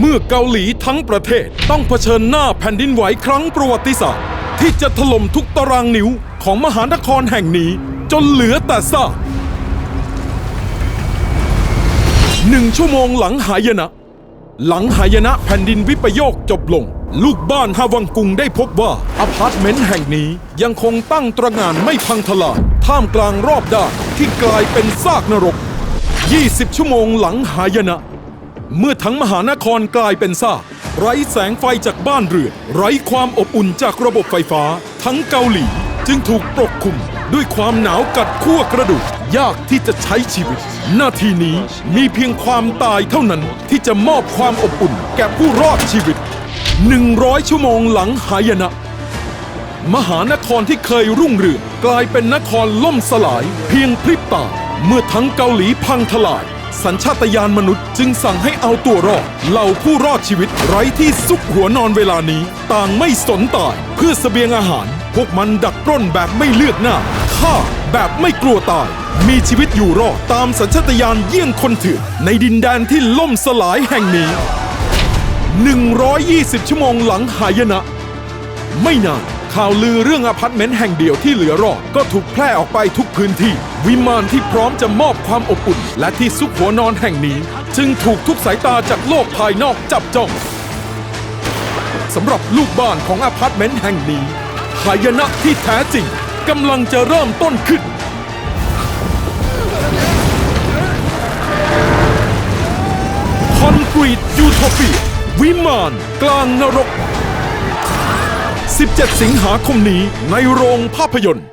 เมื่อเกาหลีทั้งประเทศต้องเผชิญหน้าแผ่นดินไหวครั้งประวัติศาสตร์ ที่จะถล่มทุกตารางนิ้วของมหานครแห่งนี้ จนเหลือแต่ซากหนึ่งชั่วโมงหลังหายนะ หลังหายนะแผ่นดินวิปโยคจบลง ลูกบ้านฮาวังกุงได้พบว่าอพาร์ตเมนต์แห่งนี้ยังคงตั้งตระงานไม่พังทลายท่ามกลางรอบด้านที่กลายเป็นซากนรก 20 ชั่วโมงหลังหายนะ เมื่อทั้งมหานครกลายเป็นซากไร้แสงไฟจากบ้านเรือนไร้ความอบอุ่นจากระบบไฟฟ้า ทั้งเกาหลีจึงถูกปกคลุมด้วยความหนาวกัดขั้วกระดูกยากที่จะใช้ชีวิตนาทีนี้มีเพียงความตายเท่านั้นที่จะมอบความอบอุ่นแก่ผู้รอดชีวิต 100 ชั่วโมงหลังหายนะ มหานครที่เคยรุ่งเรืองกลายเป็นนครล่มสลาย เพียงพริบตาเมื่อทั้งเกาหลีพังทลาย สัญชาตญาณมนุษย์จึงสั่งให้เอาตัวรอดเหล่าผู้รอดชีวิตไร้ที่ซุกหัวนอนเวลานี้ ต่างไม่สนตายเพื่อเสบียงอาหาร พวกมันดักปล้นแบบไม่เลือกหน้าฆ่าแบบไม่กลัวตาย มีชีวิตอยู่รอดตามสัญชาตญาณเยี่ยงคนเถื่อนในดินแดนที่ล่มสลายแห่งนี้ 120 ชั่วโมงหลังหายนะ ไม่นาน ข่าวลือเรื่องอพาร์ตเมนต์แห่งเดียวที่เหลือรอดก็ถูกแพร่ออกไปทุกพื้นที่ วิมานที่พร้อมจะมอบความอบอุ่น และที่ซุกหัวนอนแห่งนี้ จึงถูกทุกสายตาจากโลกภายนอกจับจ้องสำหรับลูกบ้านของอพาร์ตเมนต์แห่งนี้หายนะที่แท้จริงกำลังจะเริ่มต้นขึ้นคอนกรีตยูโทเปียวิมานกลางนรก 17 สิงหาคมนี้ในโรงภาพยนตร์